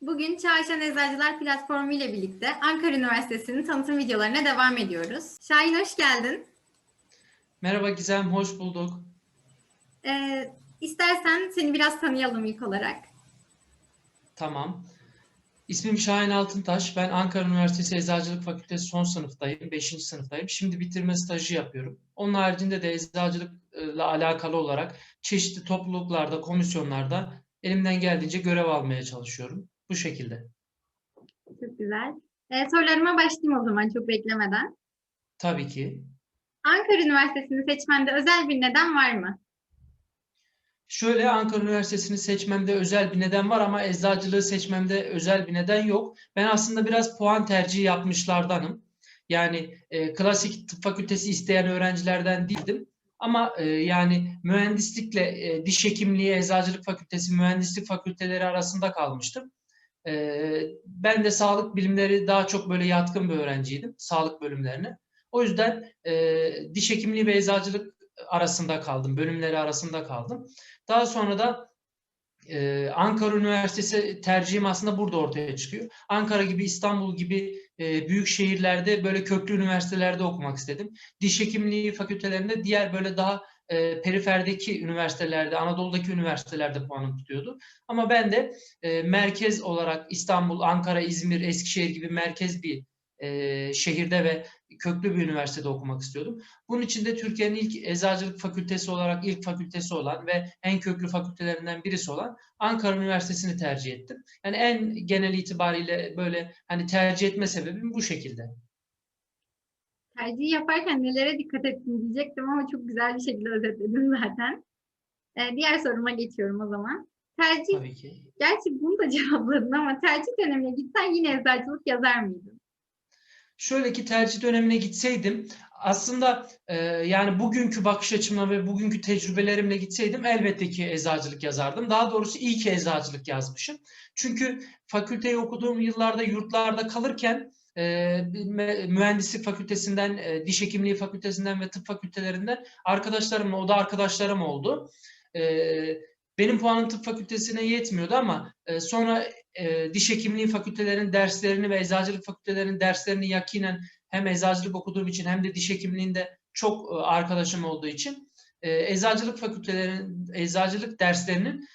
Bugün Çağrışan Eczacılar Platformu ile birlikte Ankara Üniversitesi'nin tanıtım videolarına devam ediyoruz. Şahin hoş geldin. Merhaba Gizem, hoş bulduk. Ee, istersen seni biraz tanıyalım ilk olarak. Tamam. İsmim Şahin Altıntaş. Ben Ankara Üniversitesi Eczacılık Fakültesi son sınıftayım, 5. sınıftayım. Şimdi bitirme stajı yapıyorum. Onun haricinde de eczacılıkla alakalı olarak çeşitli topluluklarda, komisyonlarda elimden geldiğince görev almaya çalışıyorum. Bu şekilde. Çok güzel. Ee, sorularıma başlayayım o zaman çok beklemeden. Tabii ki. Ankara Üniversitesi'ni seçmende özel bir neden var mı? Şöyle Ankara Üniversitesi'ni seçmemde özel bir neden var ama eczacılığı seçmemde özel bir neden yok. Ben aslında biraz puan tercihi yapmışlardanım. Yani e, klasik tıp fakültesi isteyen öğrencilerden değildim. Ama e, yani mühendislikle e, diş hekimliği, eczacılık fakültesi, mühendislik fakülteleri arasında kalmıştım. E, ben de sağlık bilimleri daha çok böyle yatkın bir öğrenciydim, sağlık bölümlerine. O yüzden e, diş hekimliği ve eczacılık arasında kaldım, bölümleri arasında kaldım. Daha sonra da e, Ankara Üniversitesi tercihim aslında burada ortaya çıkıyor. Ankara gibi, İstanbul gibi e, büyük şehirlerde böyle köklü üniversitelerde okumak istedim. Diş hekimliği fakültelerinde diğer böyle daha e, periferdeki üniversitelerde, Anadolu'daki üniversitelerde puanım tutuyordu. Ama ben de e, merkez olarak İstanbul, Ankara, İzmir, Eskişehir gibi merkez bir e, şehirde ve köklü bir üniversitede okumak istiyordum. Bunun için de Türkiye'nin ilk eczacılık fakültesi olarak ilk fakültesi olan ve en köklü fakültelerinden birisi olan Ankara Üniversitesi'ni tercih ettim. Yani en genel itibariyle böyle hani tercih etme sebebim bu şekilde. Tercihi yaparken nelere dikkat ettin diyecektim ama çok güzel bir şekilde özetledin zaten. Ee, diğer soruma geçiyorum o zaman. Tercih, Tabii ki. gerçi bunu da cevapladın ama tercih dönemine gitsen yine eczacılık yazar mıydın? Şöyle ki tercih dönemine gitseydim aslında e, yani bugünkü bakış açımla ve bugünkü tecrübelerimle gitseydim elbette ki eczacılık yazardım. Daha doğrusu iyi ki eczacılık yazmışım. Çünkü fakülteyi okuduğum yıllarda yurtlarda kalırken mühendislik fakültesinden, e, diş hekimliği fakültesinden ve tıp fakültelerinden arkadaşlarımla, o da arkadaşlarım oldu. E, benim puanım tıp fakültesine yetmiyordu ama e, sonra e, diş hekimliği fakültelerinin derslerini ve eczacılık fakültelerinin derslerini yakinen hem eczacılık okuduğum için hem de diş hekimliğinde çok arkadaşım olduğu için eczacılık fakültelerinin eczacılık derslerinin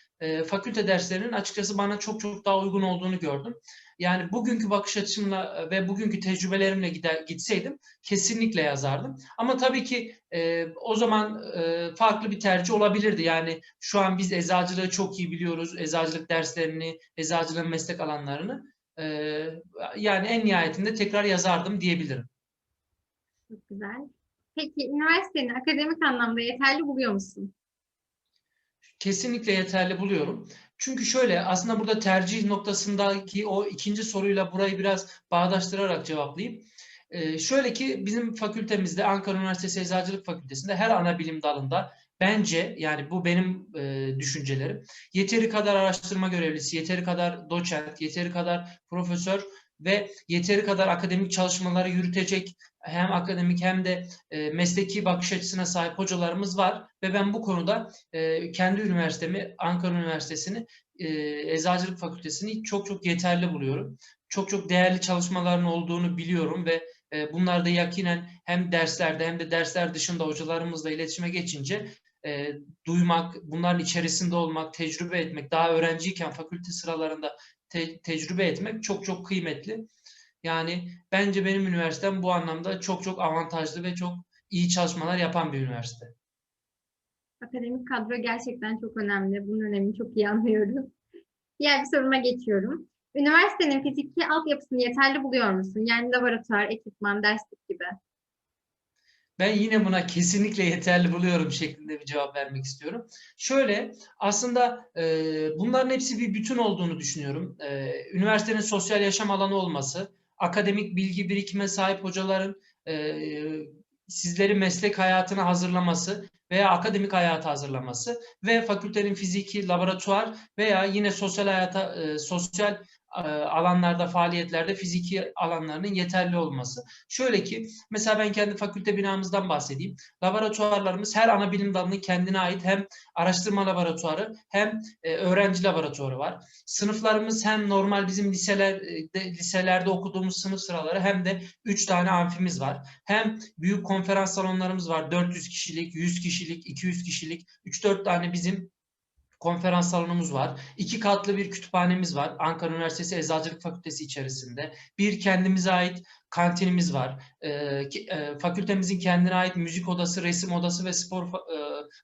fakülte derslerinin açıkçası bana çok çok daha uygun olduğunu gördüm. Yani bugünkü bakış açımla ve bugünkü tecrübelerimle gider, gitseydim kesinlikle yazardım. Ama tabii ki e, o zaman e, farklı bir tercih olabilirdi. Yani şu an biz eczacılığı çok iyi biliyoruz. Eczacılık derslerini, eczacılığın meslek alanlarını. E, yani en nihayetinde tekrar yazardım diyebilirim. Çok güzel. Peki üniversiteni akademik anlamda yeterli buluyor musun? Kesinlikle yeterli buluyorum. Çünkü şöyle aslında burada tercih noktasındaki o ikinci soruyla burayı biraz bağdaştırarak cevaplayayım. Ee, şöyle ki bizim fakültemizde Ankara Üniversitesi Eczacılık Fakültesi'nde her ana bilim dalında bence yani bu benim e, düşüncelerim yeteri kadar araştırma görevlisi, yeteri kadar doçent, yeteri kadar profesör ve yeteri kadar akademik çalışmaları yürütecek hem akademik hem de e, mesleki bakış açısına sahip hocalarımız var ve ben bu konuda e, kendi üniversitemi Ankara Üniversitesi'ni e, Eczacılık Fakültesini çok çok yeterli buluyorum. Çok çok değerli çalışmaların olduğunu biliyorum ve e, bunlar da yakinen hem derslerde hem de dersler dışında hocalarımızla iletişime geçince e, duymak, bunların içerisinde olmak, tecrübe etmek, daha öğrenciyken fakülte sıralarında te- tecrübe etmek çok çok kıymetli. Yani bence benim üniversitem bu anlamda çok çok avantajlı ve çok iyi çalışmalar yapan bir üniversite. Akademik kadro gerçekten çok önemli. Bunun önemini çok iyi anlıyorum. Diğer bir soruma geçiyorum. Üniversitenin fiziki altyapısını yeterli buluyor musun? Yani laboratuvar, ekipman, derslik gibi. Ben yine buna kesinlikle yeterli buluyorum şeklinde bir cevap vermek istiyorum. Şöyle aslında e, bunların hepsi bir bütün olduğunu düşünüyorum. E, üniversitenin sosyal yaşam alanı olması, akademik bilgi birikime sahip hocaların e, sizleri meslek hayatına hazırlaması veya akademik hayata hazırlaması ve fakültenin fiziki laboratuvar veya yine sosyal hayata e, sosyal alanlarda, faaliyetlerde fiziki alanlarının yeterli olması. Şöyle ki mesela ben kendi fakülte binamızdan bahsedeyim. Laboratuvarlarımız her ana bilim dalının kendine ait hem araştırma laboratuvarı hem e, öğrenci laboratuvarı var. Sınıflarımız hem normal bizim liseler e, de, liselerde okuduğumuz sınıf sıraları hem de 3 tane amfimiz var. Hem büyük konferans salonlarımız var. 400 kişilik, 100 kişilik, 200 kişilik 3-4 tane bizim konferans salonumuz var. İki katlı bir kütüphanemiz var. Ankara Üniversitesi Eczacılık Fakültesi içerisinde. Bir kendimize ait kantinimiz var. E, ki- e, fakültemizin kendine ait müzik odası, resim odası ve spor e,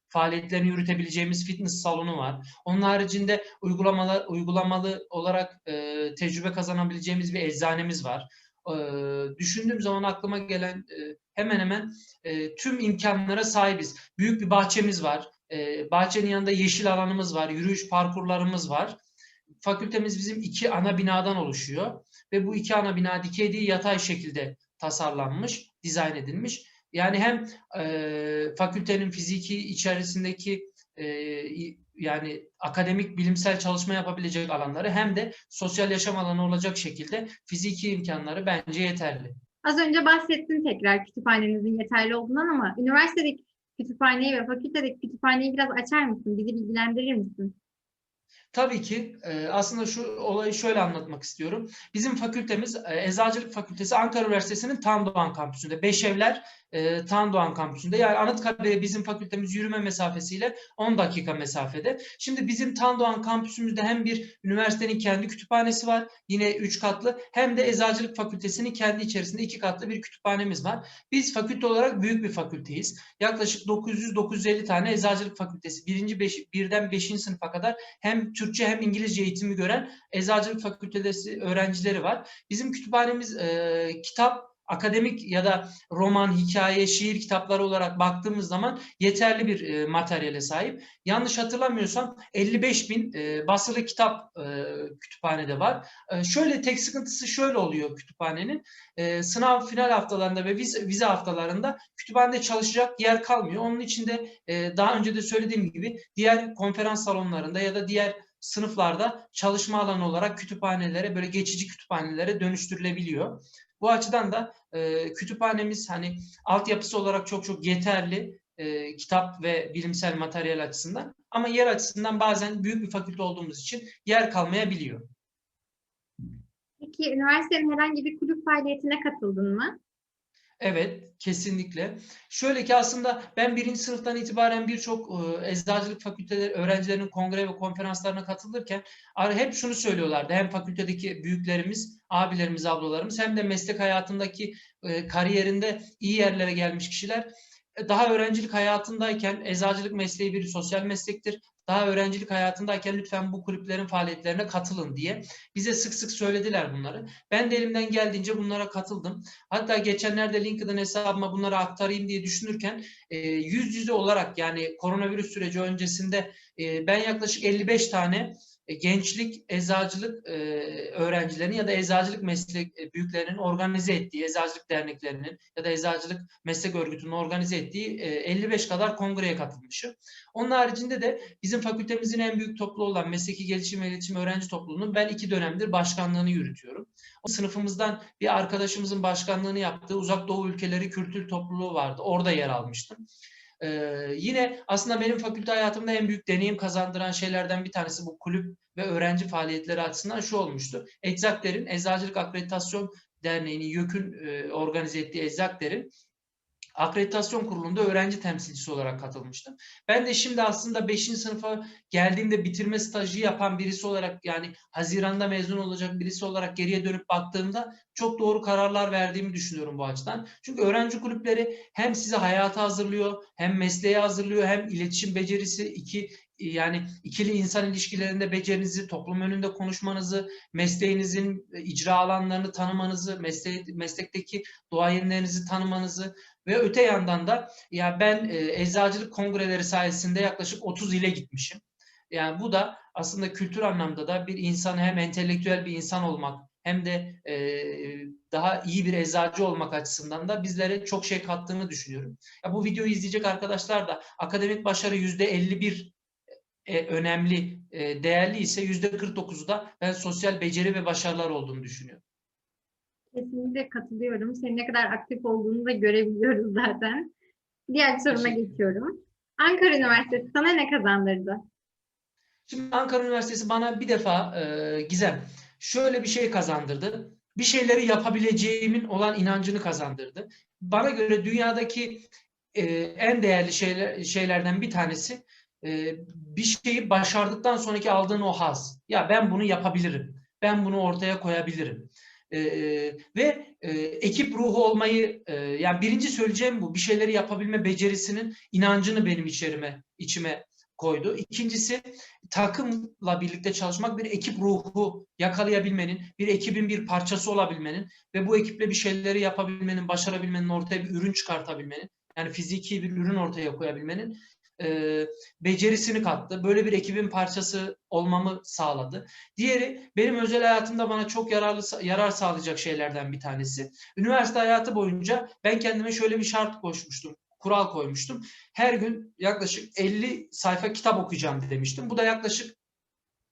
faaliyetlerini yürütebileceğimiz fitness salonu var. Onun haricinde uygulamalar uygulamalı olarak e, tecrübe kazanabileceğimiz bir eczanemiz var. E, düşündüğüm zaman aklıma gelen hemen hemen tüm imkanlara sahibiz. Büyük bir bahçemiz var. E, bahçenin yanında yeşil alanımız var, yürüyüş parkurlarımız var. Fakültemiz bizim iki ana binadan oluşuyor ve bu iki ana bina dikey değil yatay şekilde tasarlanmış, dizayn edilmiş. Yani hem e, fakültenin fiziki içerisindeki e, yani akademik bilimsel çalışma yapabilecek alanları hem de sosyal yaşam alanı olacak şekilde fiziki imkanları bence yeterli. Az önce bahsettin tekrar kütüphanenizin yeterli olduğundan ama üniversitedeki kütüphaneyi ve fakültedeki kütüphaneyi biraz açar mısın? Bizi bilgilendirir misin? Tabii ki e, aslında şu olayı şöyle anlatmak istiyorum. Bizim fakültemiz e, Eczacılık Fakültesi Ankara Üniversitesi'nin Tandoğan kampüsünde. Beşevler e, Tandoğan kampüsünde. Yani Anıtkabir'e bizim fakültemiz yürüme mesafesiyle 10 dakika mesafede. Şimdi bizim Tandoğan kampüsümüzde hem bir üniversitenin kendi kütüphanesi var. Yine 3 katlı. Hem de Eczacılık Fakültesi'nin kendi içerisinde 2 katlı bir kütüphanemiz var. Biz fakülte olarak büyük bir fakülteyiz. Yaklaşık 900-950 tane Eczacılık Fakültesi. Birinci beş, birden 5. sınıfa kadar hem Türkçe hem İngilizce eğitimi gören Eczacılık Fakültesi öğrencileri var. Bizim kütüphanemiz e, kitap, akademik ya da roman, hikaye, şiir kitapları olarak baktığımız zaman yeterli bir e, materyale sahip. Yanlış hatırlamıyorsam 55 bin e, basılı kitap e, kütüphanede var. E, şöyle tek sıkıntısı şöyle oluyor kütüphanenin. E, sınav final haftalarında ve vize, vize haftalarında kütüphanede çalışacak yer kalmıyor. Onun için de e, daha önce de söylediğim gibi diğer konferans salonlarında ya da diğer sınıflarda çalışma alanı olarak kütüphanelere böyle geçici kütüphanelere dönüştürülebiliyor. Bu açıdan da e, kütüphanemiz hani altyapısı olarak çok çok yeterli e, kitap ve bilimsel materyal açısından ama yer açısından bazen büyük bir fakülte olduğumuz için yer kalmayabiliyor. Peki üniversitenin herhangi bir kulüp faaliyetine katıldın mı? Evet, kesinlikle. Şöyle ki aslında ben birinci sınıftan itibaren birçok e, eczacılık fakülteleri öğrencilerinin kongre ve konferanslarına katılırken hep şunu söylüyorlardı. Hem fakültedeki büyüklerimiz, abilerimiz, ablalarımız hem de meslek hayatındaki e, kariyerinde iyi yerlere gelmiş kişiler daha öğrencilik hayatındayken eczacılık mesleği bir sosyal meslektir. Daha öğrencilik hayatındayken lütfen bu kulüplerin faaliyetlerine katılın diye bize sık sık söylediler bunları. Ben de elimden geldiğince bunlara katıldım. Hatta geçenlerde LinkedIn hesabıma bunları aktarayım diye düşünürken e, yüz yüze olarak yani koronavirüs süreci öncesinde e, ben yaklaşık 55 tane gençlik eczacılık e, öğrencilerinin ya da eczacılık meslek e, büyüklerinin organize ettiği, eczacılık derneklerinin ya da eczacılık meslek örgütünün organize ettiği e, 55 kadar kongreye katılmışım. Onun haricinde de bizim fakültemizin en büyük topluluğu olan Mesleki Gelişim ve İletişim Öğrenci Topluluğu'nun ben iki dönemdir başkanlığını yürütüyorum. O sınıfımızdan bir arkadaşımızın başkanlığını yaptığı Uzak Doğu Ülkeleri Kültür Topluluğu vardı. Orada yer almıştım. Ee, yine aslında benim fakülte hayatımda en büyük deneyim kazandıran şeylerden bir tanesi bu kulüp ve öğrenci faaliyetleri açısından şu olmuştu. Eczakler'in Eczacılık Akreditasyon Derneği'nin YÖK'ün e, organize ettiği Eczakler'in akreditasyon kurulunda öğrenci temsilcisi olarak katılmıştım. Ben de şimdi aslında 5. sınıfa geldiğimde bitirme stajı yapan birisi olarak yani Haziran'da mezun olacak birisi olarak geriye dönüp baktığımda çok doğru kararlar verdiğimi düşünüyorum bu açıdan. Çünkü öğrenci kulüpleri hem sizi hayata hazırlıyor, hem mesleğe hazırlıyor, hem iletişim becerisi, iki yani ikili insan ilişkilerinde becerinizi, toplum önünde konuşmanızı, mesleğinizin icra alanlarını tanımanızı, mesle meslekteki duayenlerinizi tanımanızı ve öte yandan da ya ben e, eczacılık kongreleri sayesinde yaklaşık 30 ile gitmişim. Yani bu da aslında kültür anlamda da bir insan hem entelektüel bir insan olmak hem de e, daha iyi bir eczacı olmak açısından da bizlere çok şey kattığını düşünüyorum. Ya bu videoyu izleyecek arkadaşlar da akademik başarı yüzde 51 e, önemli, e, değerli ise %49'u da ben sosyal beceri ve başarılar olduğunu düşünüyorum. Kesinlikle katılıyorum. Senin ne kadar aktif olduğunu da görebiliyoruz zaten. Diğer soruma geçiyorum. Ankara Üniversitesi sana ne kazandırdı? Şimdi Ankara Üniversitesi bana bir defa e, Gizem şöyle bir şey kazandırdı. Bir şeyleri yapabileceğimin olan inancını kazandırdı. Bana göre dünyadaki e, en değerli şeyler, şeylerden bir tanesi e, bir şeyi başardıktan sonraki aldığın o haz. Ya ben bunu yapabilirim. Ben bunu ortaya koyabilirim. E, ve e, ekip ruhu olmayı e, yani birinci söyleyeceğim bu. Bir şeyleri yapabilme becerisinin inancını benim içerime, içime koydu. İkincisi takımla birlikte çalışmak bir ekip ruhu yakalayabilmenin, bir ekibin bir parçası olabilmenin ve bu ekiple bir şeyleri yapabilmenin, başarabilmenin, ortaya bir ürün çıkartabilmenin, yani fiziki bir ürün ortaya koyabilmenin e, becerisini kattı. Böyle bir ekibin parçası olmamı sağladı. Diğeri benim özel hayatımda bana çok yararlı yarar sağlayacak şeylerden bir tanesi. Üniversite hayatı boyunca ben kendime şöyle bir şart koşmuştum kural koymuştum. Her gün yaklaşık 50 sayfa kitap okuyacağım demiştim. Bu da yaklaşık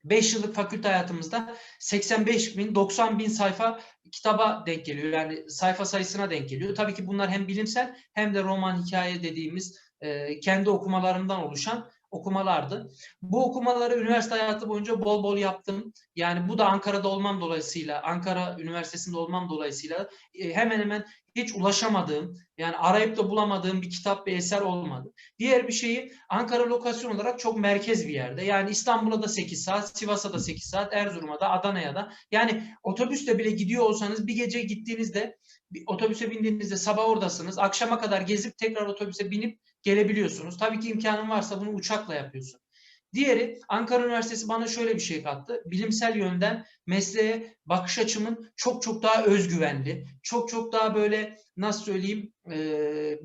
5 yıllık fakülte hayatımızda 85 bin, 90 bin sayfa kitaba denk geliyor. Yani sayfa sayısına denk geliyor. Tabii ki bunlar hem bilimsel hem de roman, hikaye dediğimiz e, kendi okumalarımdan oluşan okumalardı. Bu okumaları üniversite hayatı boyunca bol bol yaptım. Yani bu da Ankara'da olmam dolayısıyla, Ankara Üniversitesi'nde olmam dolayısıyla e, hemen hemen hiç ulaşamadığım, yani arayıp da bulamadığım bir kitap, bir eser olmadı. Diğer bir şeyi Ankara lokasyon olarak çok merkez bir yerde. Yani İstanbul'a da 8 saat, Sivas'a da 8 saat, Erzurum'a da, Adana'ya da. Yani otobüsle bile gidiyor olsanız bir gece gittiğinizde, bir otobüse bindiğinizde sabah oradasınız. Akşama kadar gezip tekrar otobüse binip gelebiliyorsunuz. Tabii ki imkanın varsa bunu uçakla yapıyorsun. Diğeri Ankara Üniversitesi bana şöyle bir şey kattı. Bilimsel yönden mesleğe bakış açımın çok çok daha özgüvenli, çok çok daha böyle nasıl söyleyeyim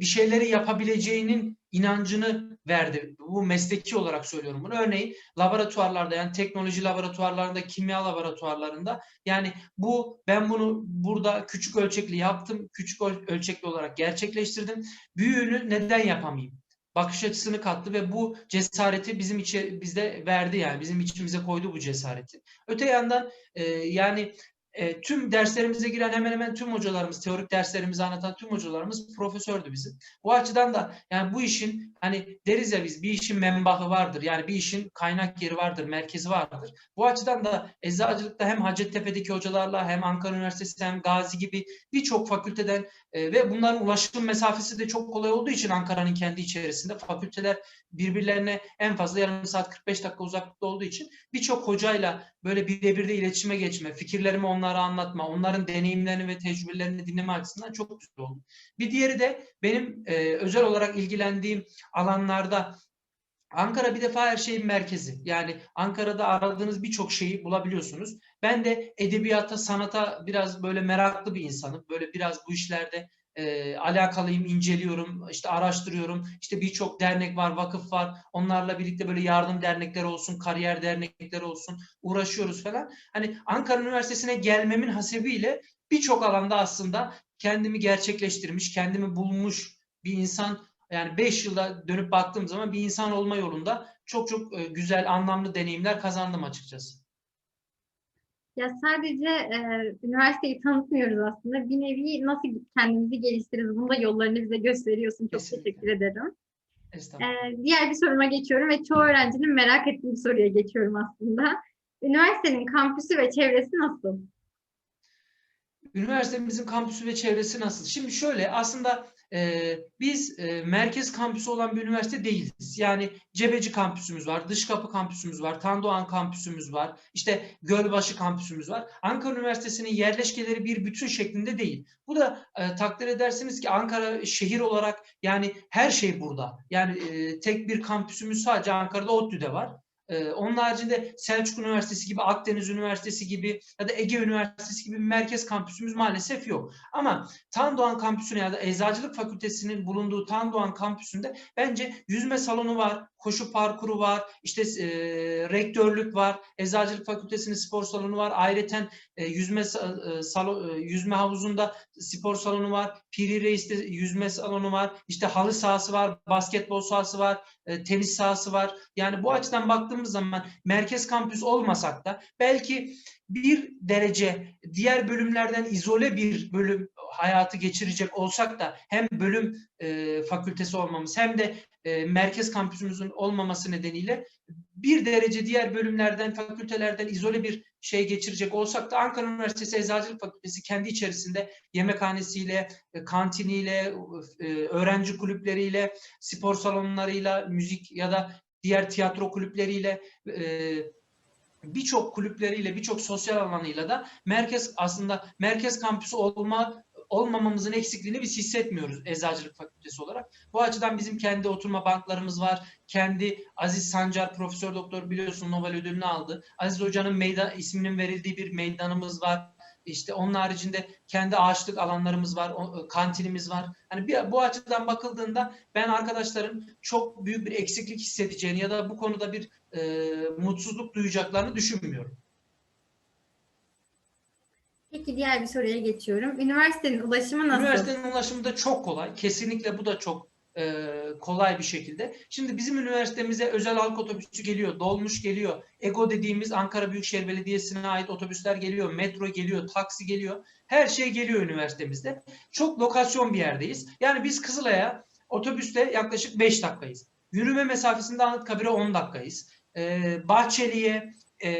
bir şeyleri yapabileceğinin inancını verdi. Bu mesleki olarak söylüyorum bunu. Örneğin laboratuvarlarda yani teknoloji laboratuvarlarında, kimya laboratuvarlarında yani bu ben bunu burada küçük ölçekli yaptım, küçük ölçekli olarak gerçekleştirdim. Büyüğünü neden yapamayayım? bakış açısını kattı ve bu cesareti bizim içe bizde verdi yani bizim içimize koydu bu cesareti. Öte yandan e, yani e, tüm derslerimize giren hemen hemen tüm hocalarımız, teorik derslerimizi anlatan tüm hocalarımız profesördü bizim. Bu açıdan da yani bu işin hani deriz ya biz bir işin menbahı vardır. Yani bir işin kaynak yeri vardır, merkezi vardır. Bu açıdan da eczacılıkta hem Hacettepe'deki hocalarla hem Ankara Üniversitesi hem Gazi gibi birçok fakülteden e, ve bunların ulaşım mesafesi de çok kolay olduğu için Ankara'nın kendi içerisinde fakülteler birbirlerine en fazla yarım saat 45 dakika uzaklıkta olduğu için birçok hocayla böyle birebir de iletişime geçme, fikirlerimi onlara anlatma, onların deneyimlerini ve tecrübelerini dinleme açısından çok güzel oldu. Bir diğeri de benim e, özel olarak ilgilendiğim alanlarda Ankara bir defa her şeyin merkezi. Yani Ankara'da aradığınız birçok şeyi bulabiliyorsunuz. Ben de edebiyata, sanata biraz böyle meraklı bir insanım. Böyle biraz bu işlerde e, alakalıyım, inceliyorum, işte araştırıyorum. İşte birçok dernek var, vakıf var. Onlarla birlikte böyle yardım dernekleri olsun, kariyer dernekleri olsun uğraşıyoruz falan. Hani Ankara Üniversitesi'ne gelmemin hasebiyle birçok alanda aslında kendimi gerçekleştirmiş, kendimi bulmuş bir insan yani 5 yılda dönüp baktığım zaman bir insan olma yolunda çok çok güzel, anlamlı deneyimler kazandım açıkçası. Ya sadece e, üniversiteyi tanıtmıyoruz aslında. Bir nevi nasıl kendimizi geliştiririz? Bunun da yollarını bize gösteriyorsun. Çok Kesinlikle. teşekkür ederim. Estağfurullah. E, diğer bir soruma geçiyorum ve çoğu öğrencinin merak ettiği bir soruya geçiyorum aslında. Üniversitenin kampüsü ve çevresi nasıl? Üniversitemizin kampüsü ve çevresi nasıl? Şimdi şöyle aslında e, biz e, merkez kampüsü olan bir üniversite değiliz. Yani Cebeci kampüsümüz var, Dışkapı kampüsümüz var, Tandoğan kampüsümüz var, işte Gölbaşı kampüsümüz var. Ankara Üniversitesi'nin yerleşkeleri bir bütün şeklinde değil. Bu da e, takdir edersiniz ki Ankara şehir olarak yani her şey burada. Yani e, tek bir kampüsümüz sadece Ankara'da ODTÜ'de var. Ee, onun haricinde Selçuk Üniversitesi gibi, Akdeniz Üniversitesi gibi ya da Ege Üniversitesi gibi merkez kampüsümüz maalesef yok. Ama Tandoğan kampüsüne ya da Eczacılık Fakültesinin bulunduğu Tandoğan kampüsünde bence yüzme salonu var, koşu parkuru var, işte e, rektörlük var, Eczacılık Fakültesi'nin spor salonu var, ayrıca e, yüzme e, e, yüzme havuzunda spor salonu var, Piri Reis'te yüzme salonu var, işte halı sahası var, basketbol sahası var, e, tenis sahası var. Yani bu açıdan baktığımız zaman merkez kampüs olmasak da belki bir derece diğer bölümlerden izole bir bölüm hayatı geçirecek olsak da hem bölüm e, fakültesi olmamız hem de e, merkez kampüsümüzün olmaması nedeniyle bir derece diğer bölümlerden, fakültelerden izole bir şey geçirecek olsak da Ankara Üniversitesi Eczacılık Fakültesi kendi içerisinde yemekhanesiyle, e, kantiniyle, e, öğrenci kulüpleriyle, spor salonlarıyla, müzik ya da diğer tiyatro kulüpleriyle, e, birçok kulüpleriyle, birçok sosyal alanıyla da merkez aslında merkez kampüsü olma olmamamızın eksikliğini biz hissetmiyoruz Eczacılık Fakültesi olarak. Bu açıdan bizim kendi oturma banklarımız var. Kendi Aziz Sancar Profesör Doktor biliyorsun Nobel ödülünü aldı. Aziz Hoca'nın meydan isminin verildiği bir meydanımız var. İşte onun haricinde kendi ağaçlık alanlarımız var, o- kantinimiz var. Hani bir, bu açıdan bakıldığında ben arkadaşların çok büyük bir eksiklik hissedeceğini ya da bu konuda bir e, mutsuzluk duyacaklarını düşünmüyorum. Peki diğer bir soruya geçiyorum. Üniversitenin ulaşımı nasıl? Üniversitenin ulaşımı da çok kolay. Kesinlikle bu da çok e, kolay bir şekilde. Şimdi bizim üniversitemize özel halk otobüsü geliyor, dolmuş geliyor. EGO dediğimiz Ankara Büyükşehir Belediyesi'ne ait otobüsler geliyor, metro geliyor, taksi geliyor. Her şey geliyor üniversitemizde. Çok lokasyon bir yerdeyiz. Yani biz Kızılay'a otobüste yaklaşık 5 dakikayız. Yürüme mesafesinde Anıtkabir'e 10 dakikayız. E, Bahçeli'ye, e,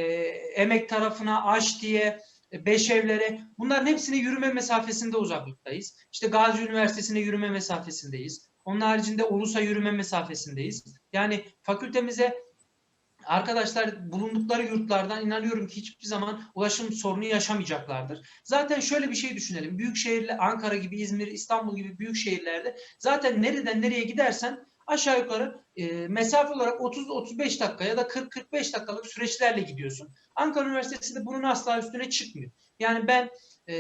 Emek tarafına, Aşti'ye, e, Beşevlere bunların hepsine yürüme mesafesinde uzaklıktayız. İşte Gazi Üniversitesi'ne yürüme mesafesindeyiz. Onun haricinde Ulus'a yürüme mesafesindeyiz. Yani fakültemize arkadaşlar bulundukları yurtlardan inanıyorum ki hiçbir zaman ulaşım sorunu yaşamayacaklardır. Zaten şöyle bir şey düşünelim. Büyük şehirler Ankara gibi, İzmir, İstanbul gibi büyük şehirlerde zaten nereden nereye gidersen aşağı yukarı e, mesafe olarak 30-35 dakika ya da 40-45 dakikalık süreçlerle gidiyorsun. Ankara Üniversitesi de bunun asla üstüne çıkmıyor. Yani ben e,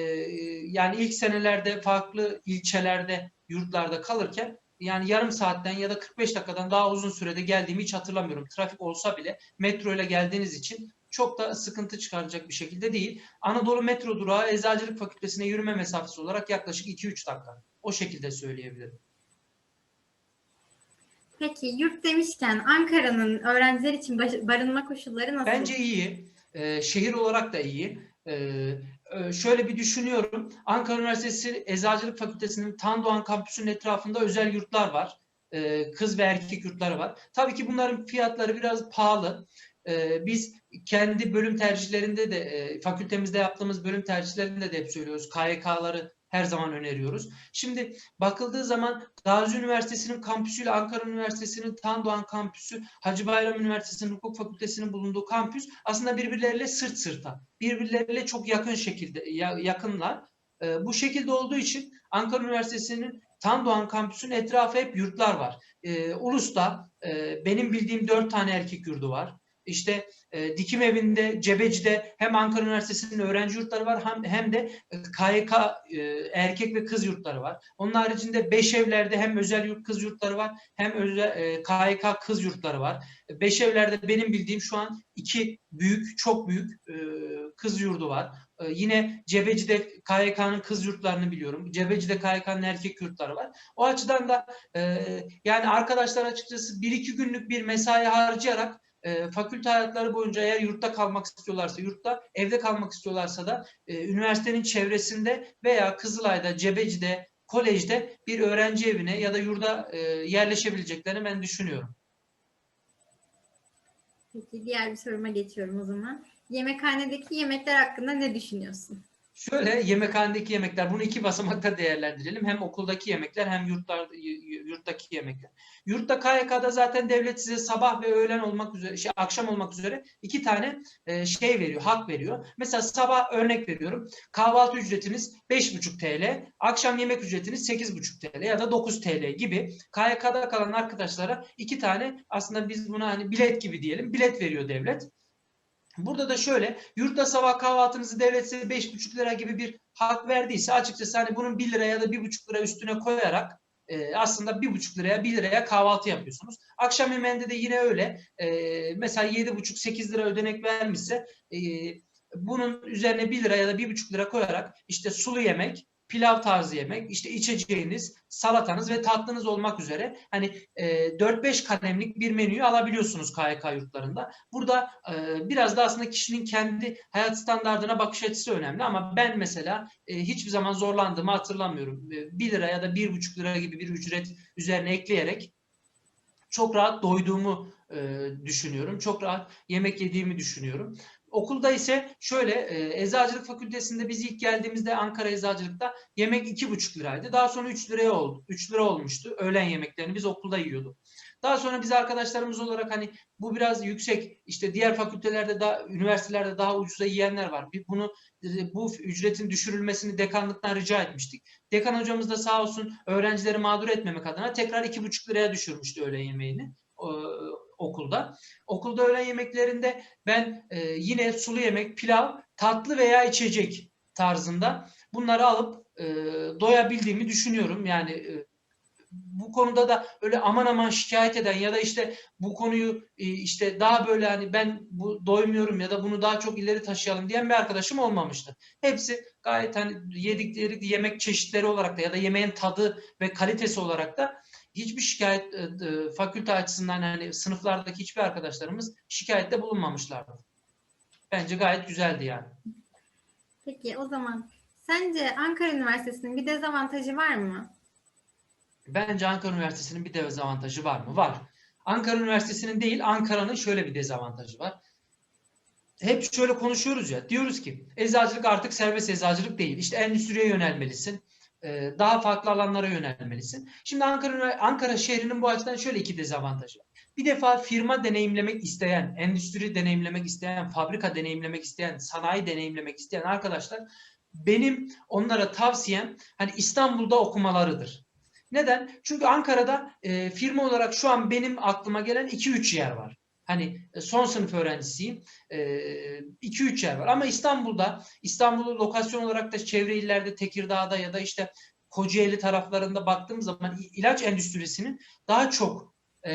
yani ilk senelerde farklı ilçelerde, yurtlarda kalırken yani yarım saatten ya da 45 dakikadan daha uzun sürede geldiğimi hiç hatırlamıyorum. Trafik olsa bile metro ile geldiğiniz için çok da sıkıntı çıkaracak bir şekilde değil. Anadolu metro durağı Eczacılık Fakültesine yürüme mesafesi olarak yaklaşık 2-3 dakika. O şekilde söyleyebilirim. Peki yurt demişken Ankara'nın öğrenciler için barınma koşulları nasıl? Bence iyi. Ee, şehir olarak da iyi. Ee, e, şöyle bir düşünüyorum. Ankara Üniversitesi Eczacılık Fakültesi'nin Tandoğan kampüsünün etrafında özel yurtlar var. Ee, kız ve erkek yurtları var. Tabii ki bunların fiyatları biraz pahalı. Ee, biz kendi bölüm tercihlerinde de e, fakültemizde yaptığımız bölüm tercihlerinde de hep söylüyoruz. KYK'ları her zaman öneriyoruz. Şimdi bakıldığı zaman Gazi Üniversitesi'nin kampüsüyle Ankara Üniversitesi'nin Tandoğan kampüsü, Hacı Bayram Üniversitesi'nin Hukuk Fakültesi'nin bulunduğu kampüs aslında birbirleriyle sırt sırta, birbirleriyle çok yakın şekilde ya- yakınlar. Ee, bu şekilde olduğu için Ankara Üniversitesi'nin Tandoğan kampüsünün etrafı hep yurtlar var. Ee, Ulus'ta e, benim bildiğim dört tane erkek yurdu var. İşte e, Dikim Evi'nde, Cebeci'de hem Ankara Üniversitesi'nin öğrenci yurtları var hem, hem de KYK e, erkek ve kız yurtları var. Onun haricinde Beşevler'de hem özel yurt kız yurtları var hem özel e, KYK kız yurtları var. Beşevler'de benim bildiğim şu an iki büyük, çok büyük e, kız yurdu var. E, yine Cebeci'de KYK'nın kız yurtlarını biliyorum. Cebeci'de KYK'nın erkek yurtları var. O açıdan da e, yani arkadaşlar açıkçası bir iki günlük bir mesai harcayarak e, fakülte hayatları boyunca eğer yurtta kalmak istiyorlarsa yurtta, evde kalmak istiyorlarsa da e, üniversitenin çevresinde veya Kızılay'da, Cebeci'de, kolejde bir öğrenci evine ya da yurda e, yerleşebileceklerini ben düşünüyorum. Peki diğer bir soruma geçiyorum o zaman. Yemekhanedeki yemekler hakkında ne düşünüyorsun? Şöyle yemekhanedeki yemekler, bunu iki basamakta değerlendirelim. Hem okuldaki yemekler hem yurtlar, yurttaki yemekler. Yurtta KYK'da zaten devlet size sabah ve öğlen olmak üzere, şey, akşam olmak üzere iki tane e, şey veriyor, hak veriyor. Mesela sabah örnek veriyorum. Kahvaltı ücretiniz 5,5 TL, akşam yemek ücretiniz 8,5 TL ya da 9 TL gibi KYK'da kalan arkadaşlara iki tane aslında biz buna hani bilet gibi diyelim, bilet veriyor devlet. Burada da şöyle yurtta sabah kahvaltınızı devlet size 5,5 lira gibi bir hak verdiyse açıkçası hani bunun 1 lira ya da 1,5 lira üstüne koyarak e, aslında 1,5 liraya 1 liraya kahvaltı yapıyorsunuz. Akşam yemeğinde de yine öyle. E, mesela 7,5-8 lira ödenek vermişse e, bunun üzerine 1 lira ya da 1,5 lira koyarak işte sulu yemek, pilav tarzı yemek, işte içeceğiniz, salatanız ve tatlınız olmak üzere hani e, 4-5 kalemlik bir menüyü alabiliyorsunuz KYK yurtlarında. Burada e, biraz da aslında kişinin kendi hayat standartına bakış açısı önemli ama ben mesela e, hiçbir zaman zorlandığımı hatırlamıyorum. E, 1 lira ya da 1,5 lira gibi bir ücret üzerine ekleyerek çok rahat doyduğumu e, düşünüyorum. Çok rahat yemek yediğimi düşünüyorum. Okulda ise şöyle e, Eczacılık Fakültesinde biz ilk geldiğimizde Ankara Eczacılık'ta yemek iki buçuk liraydı. Daha sonra 3 liraya oldu. 3 lira olmuştu. Öğlen yemeklerini biz okulda yiyorduk. Daha sonra biz arkadaşlarımız olarak hani bu biraz yüksek işte diğer fakültelerde daha üniversitelerde daha ucuza yiyenler var. Bir bunu e, bu ücretin düşürülmesini dekanlıktan rica etmiştik. Dekan hocamız da sağ olsun öğrencileri mağdur etmemek adına tekrar iki buçuk liraya düşürmüştü öğlen yemeğini okulda. Okulda öğlen yemeklerinde ben e, yine sulu yemek, pilav, tatlı veya içecek tarzında bunları alıp e, doyabildiğimi düşünüyorum. Yani e, bu konuda da öyle aman aman şikayet eden ya da işte bu konuyu e, işte daha böyle hani ben bu doymuyorum ya da bunu daha çok ileri taşıyalım diyen bir arkadaşım olmamıştı. Hepsi gayet hani yedikleri yemek çeşitleri olarak da ya da yemeğin tadı ve kalitesi olarak da hiçbir şikayet e, fakülte açısından hani sınıflardaki hiçbir arkadaşlarımız şikayette bulunmamışlardı. Bence gayet güzeldi yani. Peki o zaman sence Ankara Üniversitesi'nin bir dezavantajı var mı? Bence Ankara Üniversitesi'nin bir dezavantajı var mı? Var. Ankara Üniversitesi'nin değil, Ankara'nın şöyle bir dezavantajı var. Hep şöyle konuşuyoruz ya, diyoruz ki eczacılık artık serbest eczacılık değil. İşte endüstriye yönelmelisin. E, Daha farklı alanlara yönelmelisin. Şimdi Ankara, Ankara şehrinin bu açıdan şöyle iki dezavantajı. Bir defa firma deneyimlemek isteyen, endüstri deneyimlemek isteyen, fabrika deneyimlemek isteyen, sanayi deneyimlemek isteyen arkadaşlar benim onlara tavsiyem hani İstanbul'da okumalarıdır. Neden? Çünkü Ankara'da e, firma olarak şu an benim aklıma gelen 2-3 yer var. Hani e, son sınıf öğrencisiyim. 2-3 yer var. Ama İstanbul'da, İstanbul'u lokasyon olarak da çevre illerde, Tekirdağ'da ya da işte Kocaeli taraflarında baktığım zaman ilaç endüstrisinin daha çok e,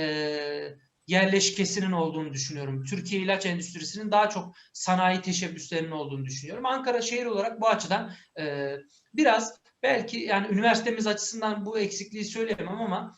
yerleşkesinin olduğunu düşünüyorum. Türkiye ilaç endüstrisinin daha çok sanayi teşebbüslerinin olduğunu düşünüyorum. Ankara şehir olarak bu açıdan e, biraz belki yani üniversitemiz açısından bu eksikliği söyleyemem ama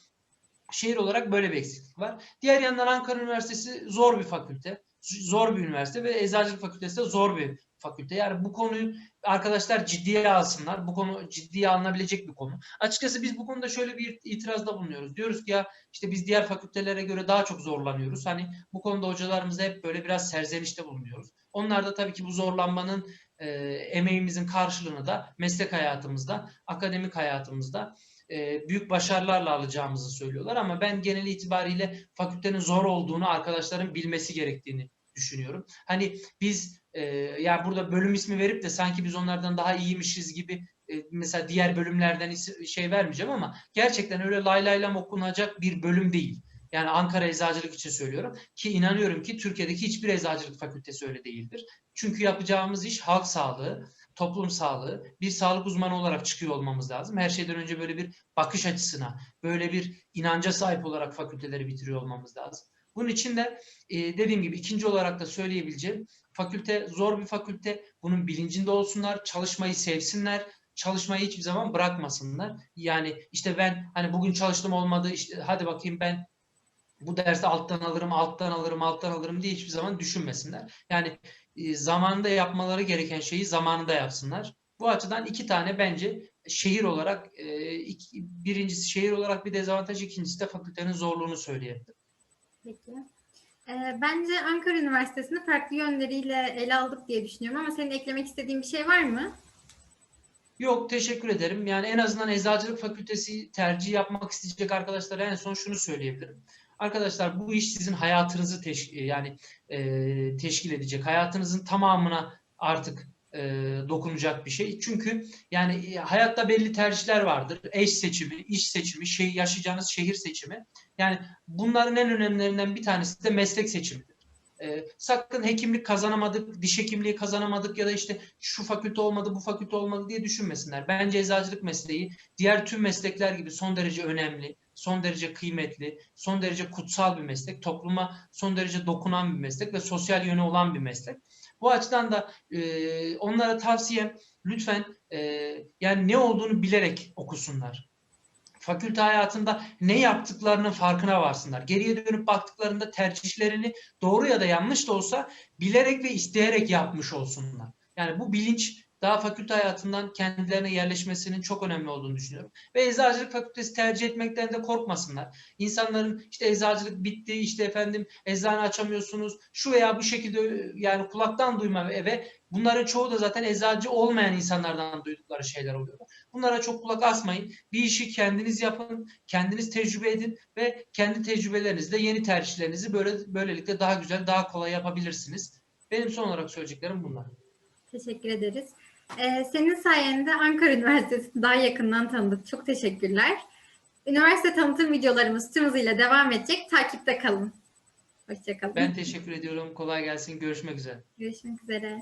şehir olarak böyle bir eksiklik var. Diğer yandan Ankara Üniversitesi zor bir fakülte, zor bir üniversite ve Eczacılık Fakültesi de zor bir fakülte. Yani bu konuyu arkadaşlar ciddiye alsınlar. Bu konu ciddiye alınabilecek bir konu. Açıkçası biz bu konuda şöyle bir itirazda bulunuyoruz. Diyoruz ki ya işte biz diğer fakültelere göre daha çok zorlanıyoruz. Hani bu konuda hocalarımıza hep böyle biraz serzenişte bulunuyoruz. Onlar da tabii ki bu zorlanmanın e, emeğimizin karşılığını da meslek hayatımızda, akademik hayatımızda e, büyük başarılarla alacağımızı söylüyorlar ama ben genel itibariyle fakültenin zor olduğunu arkadaşların bilmesi gerektiğini düşünüyorum. Hani biz e, ya burada bölüm ismi verip de sanki biz onlardan daha iyiymişiz gibi e, mesela diğer bölümlerden şey vermeyeceğim ama gerçekten öyle lay laylam okunacak bir bölüm değil. Yani Ankara Eczacılık için söylüyorum ki inanıyorum ki Türkiye'deki hiçbir eczacılık fakültesi öyle değildir. Çünkü yapacağımız iş halk sağlığı, toplum sağlığı, bir sağlık uzmanı olarak çıkıyor olmamız lazım. Her şeyden önce böyle bir bakış açısına, böyle bir inanca sahip olarak fakülteleri bitiriyor olmamız lazım. Bunun için de e, dediğim gibi ikinci olarak da söyleyebileceğim fakülte zor bir fakülte. Bunun bilincinde olsunlar, çalışmayı sevsinler, çalışmayı hiçbir zaman bırakmasınlar. Yani işte ben hani bugün çalıştım olmadı, işte hadi bakayım ben bu dersi alttan alırım, alttan alırım, alttan alırım diye hiçbir zaman düşünmesinler. Yani e, zamanında yapmaları gereken şeyi zamanında yapsınlar. Bu açıdan iki tane bence şehir olarak e, iki, birincisi şehir olarak bir dezavantaj, ikincisi de fakültenin zorluğunu söyleyebilirim. Peki. Ee, bence Ankara Üniversitesi'ni farklı yönleriyle ele aldık diye düşünüyorum ama senin eklemek istediğin bir şey var mı? Yok teşekkür ederim. Yani en azından Eczacılık Fakültesi tercih yapmak isteyecek arkadaşlara en son şunu söyleyebilirim. Arkadaşlar bu iş sizin hayatınızı teş yani e, teşkil edecek. Hayatınızın tamamına artık e, dokunacak bir şey. Çünkü yani e, hayatta belli tercihler vardır. Eş seçimi, iş seçimi, şey yaşayacağınız şehir seçimi. Yani bunların en önemlilerinden bir tanesi de meslek seçimidir. E, sakın hekimlik kazanamadık, diş hekimliği kazanamadık ya da işte şu fakülte olmadı, bu fakülte olmadı diye düşünmesinler. Bence eczacılık mesleği diğer tüm meslekler gibi son derece önemli, son derece kıymetli, son derece kutsal bir meslek, topluma son derece dokunan bir meslek ve sosyal yönü olan bir meslek. Bu açıdan da e, onlara tavsiyem lütfen e, yani ne olduğunu bilerek okusunlar. Fakülte hayatında ne yaptıklarının farkına varsınlar. Geriye dönüp baktıklarında tercihlerini doğru ya da yanlış da olsa bilerek ve isteyerek yapmış olsunlar. Yani bu bilinç daha fakülte hayatından kendilerine yerleşmesinin çok önemli olduğunu düşünüyorum. Ve eczacılık fakültesi tercih etmekten de korkmasınlar. İnsanların işte eczacılık bitti, işte efendim eczane açamıyorsunuz, şu veya bu şekilde yani kulaktan duyma ve, ve bunların çoğu da zaten eczacı olmayan insanlardan duydukları şeyler oluyor. Bunlara çok kulak asmayın. Bir işi kendiniz yapın, kendiniz tecrübe edin ve kendi tecrübelerinizle yeni tercihlerinizi böyle böylelikle daha güzel, daha kolay yapabilirsiniz. Benim son olarak söyleyeceklerim bunlar. Teşekkür ederiz. Ee, senin sayende Ankara Üniversitesi'ni daha yakından tanıdık. Çok teşekkürler. Üniversite tanıtım videolarımız tüm hızıyla devam edecek. Takipte kalın. Hoşçakalın. Ben teşekkür ediyorum. Kolay gelsin. Görüşmek üzere. Görüşmek üzere.